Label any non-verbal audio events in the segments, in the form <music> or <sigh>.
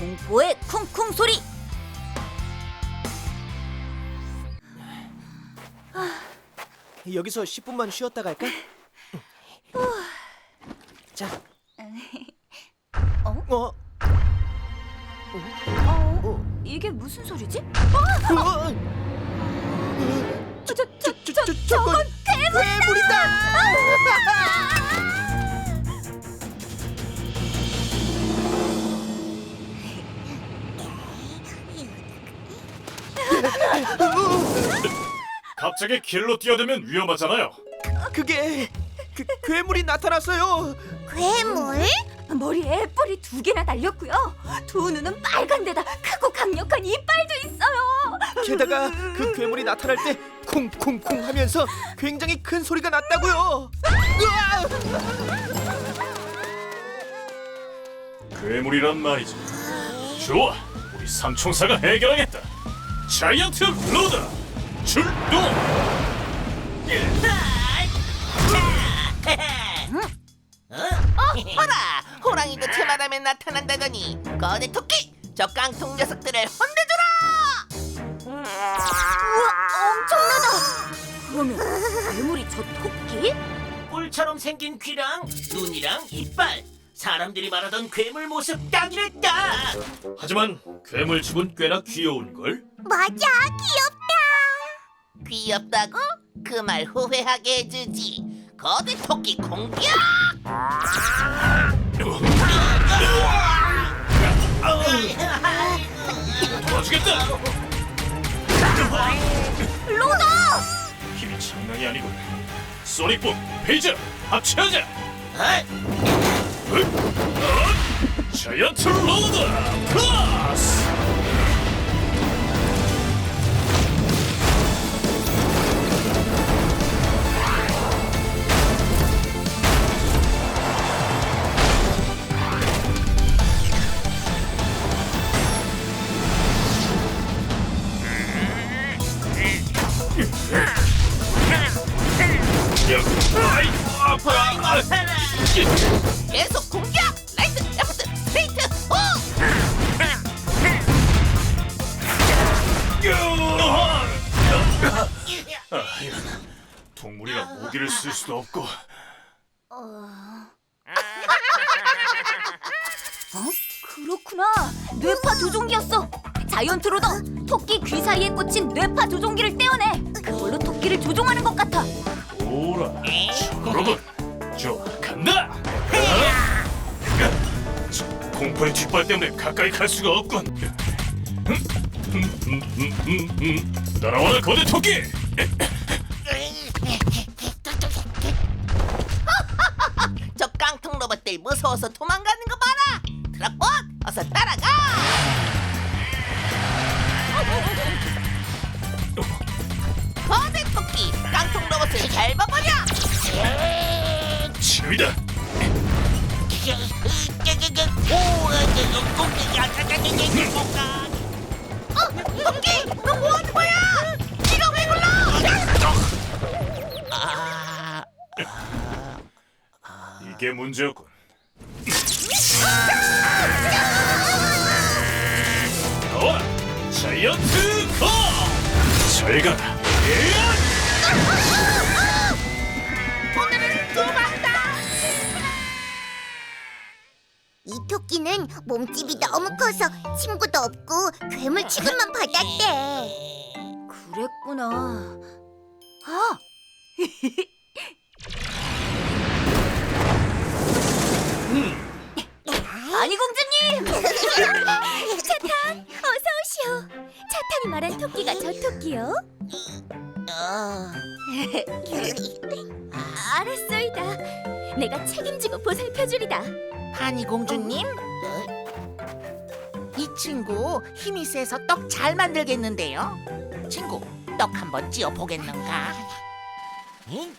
공포의 쿵쿵 소리. 여기서 10분만 쉬었다 갈까? 자. 어? 어? 어? 이게 무슨 소리지? 저, 저, 저, 저, 저, 저, 저건 갑자기 길로 뛰어들면 위험하잖아요. 그게 그, 괴물이 나타났어요. 괴물? 머리에 뿔이 두 개나 달렸고요. 두 눈은 빨간 데다 크고 강력한 이빨도 있어요. 게다가 그 괴물이 나타날 때 쿵쿵쿵 하면서 굉장히 큰 소리가 났다고요. 으아! 괴물이란 말이지. 좋아, 우리 삼총사가 해결하겠다. 자이언트 로더 출동. 어라! 호랑이도 테마담에 나타난다더니 거대 토끼! 저 깡통 녀석들을 혼내줘라! 우와, 엄청나다. 그러면 괴물이 저 토끼? 뿔처럼 생긴 귀랑 눈이랑 이빨 사람들이 말하던 괴물 모습 딱이랬다 하지만 괴물 집은 꽤나 귀여운 걸. 맞아, 귀엽다. 귀엽다고? 그 말 후회하게 해주지 거대 토끼 공격! 도와주겠다. 로더! 힘이 장난이 아니군. 소닉붐 페이저 합체하자. 어? 자이언트 로더 플러 스. 아이 아파. 계속 공격! 라이트, 레프트, 스트레이트, 호! 아, 이런 동물이라 무기를 쓸 수도 없고 그렇구나. 뇌파 조종기였어. 자이언트 로더. 토끼 귀 사이에 꽂힌 뇌파 조종기를 떼어내. 그걸로 토끼를 조종하는 것 같아. 오라 저러군 좋아 간다! 저 공포의 뒷발 때문에 가까이 갈 수가 없군. 날아와라 거대 토끼! 저 깡통 로봇들 무서워서 도망가는 거 봐라! 트럭봇, 어서 따라가! 거대 토끼, 깡통 로봇을 밟아버려! 지휘다 어, 토끼, 너 뭐하는 거야? 네가 왜 굴러? 아, 이게 문제였군 나와라 자이언트 거잘 가라 오 이 토끼는 몸집이 너무 커서 친구도 없고 괴물 취급만 <laughs> 받았대. 그랬구나. 아! <laughs> 아니 공주님! <laughs> 차탄, 어서 오시오. 차탄이 말한 토끼가 저 토끼요? 어, 알았소이다. 내가 책임지고 보살펴주리다. 하니 공주님? 이 친구 힘이 세서 떡 잘 만들겠는데요. 친구, 떡 한번 찌어 보겠는가? 응?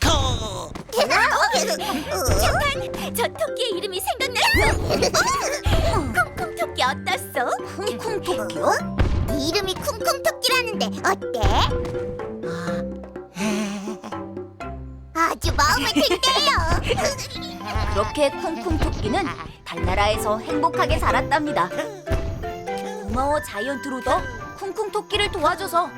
거. 차탄, 저 토끼의 이름이 생각났어. 콩콩 토끼 어떻소? 콩콩 토끼요? 네 이름이 쿵쿵 토끼라는데 어때? 아주 마음에 <laughs> 든대요. 그렇게 쿵쿵 토끼는 달나라에서 행복하게 살았답니다. 고마워 자이언트 로더. 쿵쿵 토끼를 도와줘서